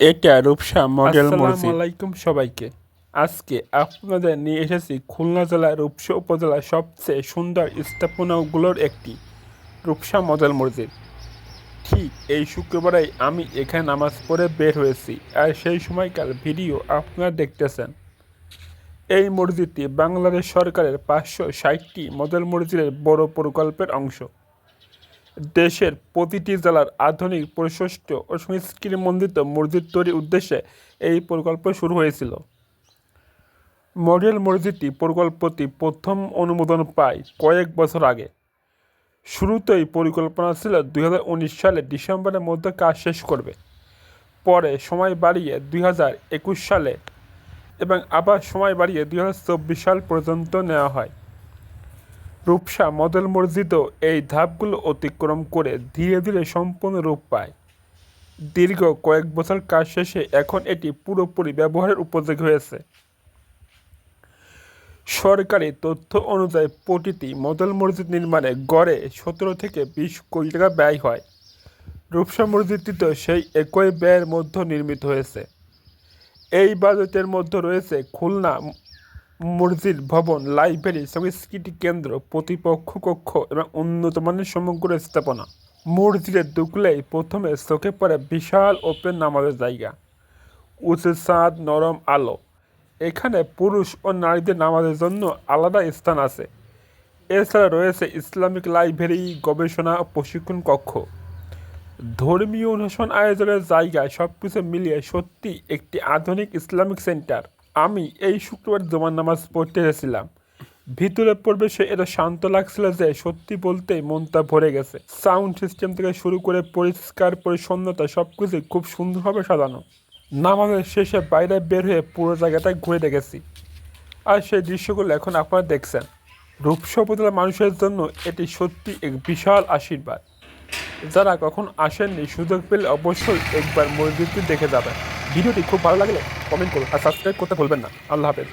এটা রূপসা মডেল মসজিদ। আলাইকুম সবাইকে। আজকে আপনাদের নিয়ে এসেছি খুলনা জেলার রূপসা উপজেলার সবচেয়ে সুন্দর স্থাপনাগুলোর একটি রূপসা মডেল মসজিদ। ঠিক এই শুক্রবারেই আমি এখানে নামাজ পড়ে বের হয়েছি আর সেই সময়কার ভিডিও আপনারা দেখতেছেন। এই মসজিদটি বাংলাদেশ সরকারের পাঁচশো ষাটটি মডেল মসজিদের বড় প্রকল্পের অংশ। দেশের প্রতিটি জেলার আধুনিক, প্রশস্ত ও সংস্কৃতিমণ্ডিত মসজিদ তৈরির উদ্দেশ্যে এই প্রকল্প শুরু হয়েছিল। মডেল মসজিদটি প্রকল্পটি প্রথম অনুমোদন পায় কয়েক বছর আগে। শুরুতেই পরিকল্পনা ছিল দুই হাজার উনিশ সালে ডিসেম্বরের মধ্যে কাজ শেষ করবে। পরে সময় বাড়িয়ে দুই হাজার একুশ সালে এবং আবার সময় বাড়িয়ে দুই হাজার চব্বিশ সাল পর্যন্ত নেওয়া হয়। রূপসা মডেল মসজিদও এই ধাপগুলো অতিক্রম করে ধীরে ধীরে সম্পূর্ণ রূপ পায়। দীর্ঘ কয়েক বছর কাজ শেষে এখন এটি পুরোপুরি ব্যবহারের উপযোগী হয়েছে। সরকারি তথ্য অনুযায়ী প্রতিটি মডেল মসজিদ নির্মাণে গড়ে সতেরো থেকে বিশ কোটি টাকা ব্যয় হয়। রূপসা মসজিদটি তো সেই একই ব্যয়ের মধ্যে নির্মিত হয়েছে। এই বাজেটের মধ্যে রয়েছে খুলনা মসজিদ, ভবন, লাইব্রেরি, সংস্কৃতি কেন্দ্র, প্রতিপক্ষ কক্ষ এবং উন্নত মানের সমগ্র স্থাপনা। মসজিদে ঢুকলেই প্রথমে চোখে পড়ে বিশাল ওপেন নামাজের জায়গা। উঁচু ছাদ, নরম আলো। এখানে পুরুষ ও নারীদের নামাজের জন্য আলাদা স্থান আছে। এছাড়া রয়েছে ইসলামিক লাইব্রেরি, গবেষণা ও প্রশিক্ষণ কক্ষ। ধর্মীয় অনুষ্ঠান আয়োজনের জায়গায় সব কিছু মিলিয়ে সত্যি একটি আধুনিক ইসলামিক সেন্টার। আমি এই শুক্রবার জমান নামাজ পড়তে এসেছিলাম ভিতরে প্রবেশে এটা শান্ত লাগছিল যে সত্যি বলতেই মনটা ভরে গেছে। সাউন্ড সিস্টেম থেকে শুরু করে পরিষ্কার, পরিচ্ছন্নতা সব কিছুই খুব সুন্দরভাবে সাজানো। নামাজের শেষে বাইরে বের হয়ে পুরো জায়গাটা ঘুরে দেখেছি। আর সেই দৃশ্যগুলো এখন আপনারা দেখছেন। রূপসা উপজেলার মানুষের জন্য এটি সত্যি এক বিশাল আশীর্বাদ। যারা কখন আসেননি সুযোগ পেলে অবশ্যই একবার মসজিদটি দেখে যাবেন। ভিডিওটি খুব ভালো লাগলে কমেন্ট করুন আর সাবস্ক্রাইব করতে ভুলবেন না। আল্লাহ হাফেজ।